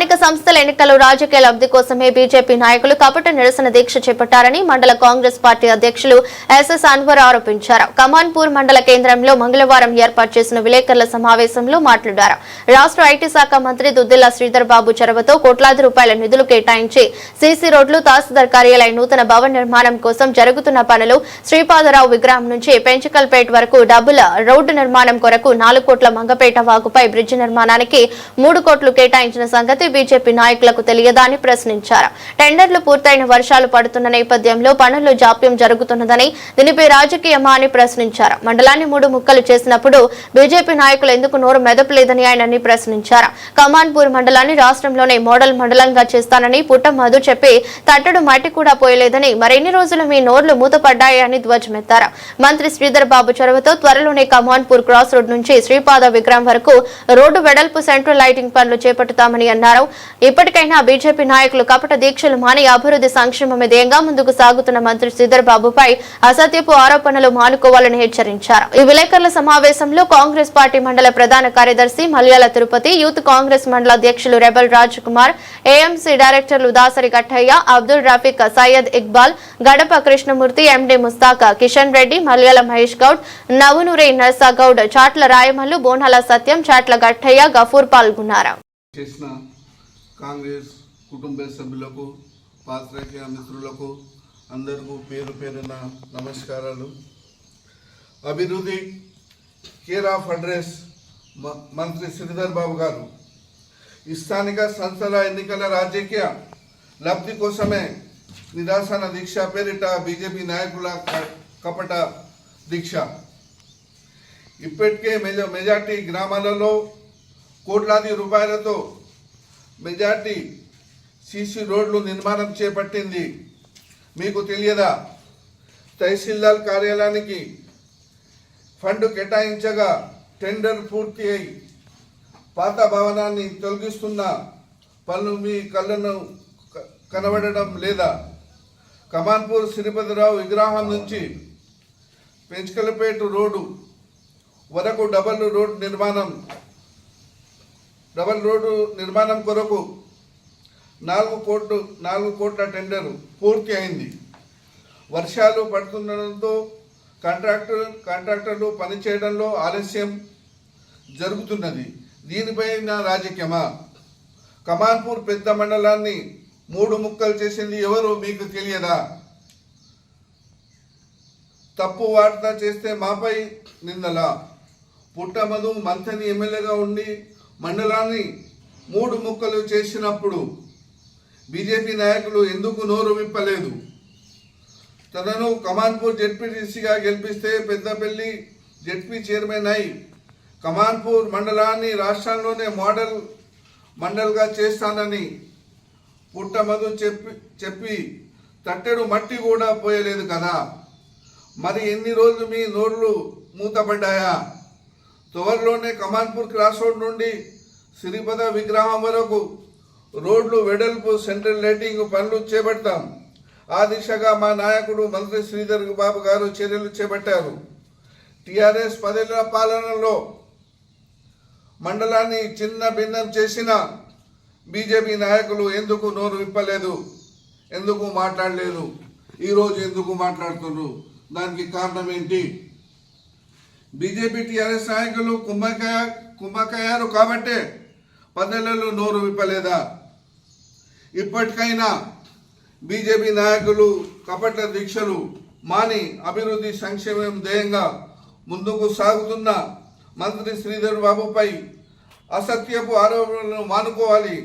స్థానిక సంస్థల ఎన్నికల్లో రాజకీయ లబ్ధి కోసమే బీజేపీ నాయకులు కపట నిరసన దీక్ష చేపట్టారని మండల కాంగ్రెస్ పార్టీ అధ్యక్షులు ఎస్ఎస్ అన్వర్ ఆరోపించారు. కమాన్పూర్ మండల కేంద్రంలో మంగళవారం ఏర్పాటు చేసిన విలేకరుల సమావేశంలో మాట్లాడారు. రాష్ట్ర ఐటీ శాఖ మంత్రి దుద్దిల్లా శ్రీధర్ బాబు చొరవతో కోట్లాది రూపాయల నిధులు కేటాయించి సీసీ రోడ్లు తహసీల్దార్ కార్యాలయ నూతన భవన నిర్మాణం కోసం జరుగుతున్న పనులు శ్రీపాదరావు విగ్రహం నుంచి పెంచకల్పేట్ వరకు డబ్బుల రోడ్డు నిర్మాణం కొరకు నాలుగు కోట్ల మంగపేట వాగుపై బ్రిడ్జి నిర్మాణానికి మూడు కోట్లు కేటాయించిన సంగతి బీజేపీ నాయకులకు తెలియదా అని ప్రశ్నించారు. టెండర్లు పూర్తయిన వర్షాలు పడుతున్న నేపథ్యంలో పనుల్లో జాప్యం జరుగుతున్నదని దీనిపై రాజకీయమా అని ప్రశ్నించారు. మండలాన్ని మూడు ముక్కలు చేసినప్పుడు బీజేపీ నాయకులు ఎందుకు నోరు మెదపలేదని ఆయనని ప్రశ్నించారు. కమాన్పూర్ మండలాన్ని రాష్ట్రంలోనే మోడల్ మండలంగా చేస్తానని పుట్ట మధు చెప్పి తట్టడు మట్టి కూడా పోయలేదని మరిన్ని రోజులు మీ నోర్లు మూతపడ్డాయని ధ్వజమెత్తారు. మంత్రి శ్రీధర్ బాబు చొరవతో త్వరలోనే కమాన్పూర్ క్రాస్ రోడ్ నుంచి శ్రీపాద విగ్రహం వరకు రోడ్డు వెడల్పు సెంట్రల్ లైటింగ్ పనులు చేపట్టుతామని అన్నారు. ఇప్పటికైనా బీజేపీ నాయకులు కపట దీక్షలు మాని అభివృద్ధి సంక్షేమమే ధ్యేయంగా ముందుకు సాగుతున్న మంత్రి శ్రీధర్బాబుపై అసత్యపు ఆరోపణలు మానుకోవాలని హెచ్చరించారు. ఈ విలేకరుల సమావేశంలో కాంగ్రెస్ పార్టీ మండల ప్రధాన కార్యదర్శి మలయాళ తిరుపతి యూత్ కాంగ్రెస్ మండల అధ్యక్షులు రెబల్ రాజ్ కుమార్ ఏఎంసీ డైరెక్టర్లు దాసరి గట్టయ్య అబ్దుల్ రఫీక్ సయ్యద్ ఇక్బాల్ గడప కృష్ణమూర్తి ఎండి ముస్తాక కిషన్ రెడ్డి మలయాళ మహేష్ గౌడ్ నవనూరే నర్సా గౌడ్ చాట్ల రాయమల్లు బోనాల సత్యం చాట్ల గట్టయ్య గఫూర్ పాల్గొన్నారు. చేసిన కాంగ్రెస్ కుటుంబ సభ్యులకు పాత్రికేయ మిత్రులకు అందరికీ పేరు పేరున నమస్కారాలు. అభివృద్ధి కేర్ ఆఫ్ అడ్రస్ మ- మంత్రి శ్రీధర్ బాబు గారు స్థానిక సంస్థల ఎన్నికల రాజకీయ లబ్ధి కోసమే నిరాశన దీక్ష పేరిట బీజేపీ నాయకుల కపట దీక్ష. ఇప్పటికే మెజ మెజార్టీ గ్రామాలలో కోట్లాది రూపాయలతో మెజార్టీ సీసీ రోడ్లు నిర్మాణం చేపట్టింది. మీకు తెలియదా? తహసీల్దార్ కార్యాలయానికి ఫండ్ కేటాయించగా టెండర్ పూర్తి అయి పాత భవనాన్ని తొలగిస్తున్న పనులు మీ కళ్ళను కనబడడం లేదా? కమాన్పూర్ శ్రీపతిరావు విగ్రహం నుంచి పెంచకలపేట రోడ్డు వరకు డబల్ రోడ్ నిర్మాణం డబల్ రోడ్డు నిర్మాణం కొరకు నాలుగు కోట్లు నాలుగు కోట్ల టెండర్ పూర్తి అయింది. వర్షాలు పడుతుండడంతో కాంట్రాక్టర్ కాంట్రాక్టర్లు పనిచేయడంలో ఆలస్యం జరుగుతున్నది. దీనిపైన రాజకీయమా? కమాన్పూర్ పెద్ద మండలాన్ని మూడు ముక్కలు చేసింది ఎవరు మీకు తెలియదా? తప్పు వార్త చేస్తే మాపై నిందల? పుట్టమధు మంథని ఎమ్మెల్యేగా ఉండి మండలాన్ని మూడు ముక్కలు చేసినప్పుడు బీజేపీ నాయకులు ఎందుకు నోరు విప్పలేదు? తనను కమాన్పూర్ జెడ్పీటీసీగా గెలిపిస్తే పెద్దపల్లి జెడ్పీ చైర్మన్ అయి కమాన్పూర్ మండలాన్ని రాష్ట్రంలోనే మోడల్ మండల్గా చేస్తానని పుట్టమధు చెప్పి చెప్పి తట్టెడు మట్టి కూడా పోయలేదు కదా. మరి ఎన్ని రోజులు మీ నోర్లు మూతపడ్డాయా? త్వరలోనే కమాన్పూర్ క్రాస్ రోడ్ నుండి సిరిపద విగ్రహం వరకు రోడ్లు వెడల్పు సెంట్రల్ లైటింగ్ పనులు చేపడతాం. ఆ దిశగా మా నాయకుడు మంత్రి శ్రీధర్ బాబు గారు చర్యలు చేపట్టారు. టిఆర్ఎస్ పదేళ్ళ పాలనలో మండలాన్ని చిన్న భిన్నం చేసిన బీజేపీ నాయకులు ఎందుకు నోరు విప్పలేదు? ఎందుకు మాట్లాడలేదు? ఈరోజు ఎందుకు మాట్లాడుతున్నారు? దానికి కారణం ఏంటి? బీజేపీ టీఆర్ఎస్ నాయకులు కుంభకాయ కుంభకాయారు కాబట్టే పదేళ్ళలో నోరు విప్పలేదా? ఇప్పటికైనా బీజేపీ నాయకులు కపట దీక్షలు మాని అభివృద్ధి సంక్షేమం ధ్యేయంగా ముందుకు సాగుతున్న మంత్రి శ్రీధర్ బాబుపై అసత్యపు ఆరోపణలను మానుకోవాలి.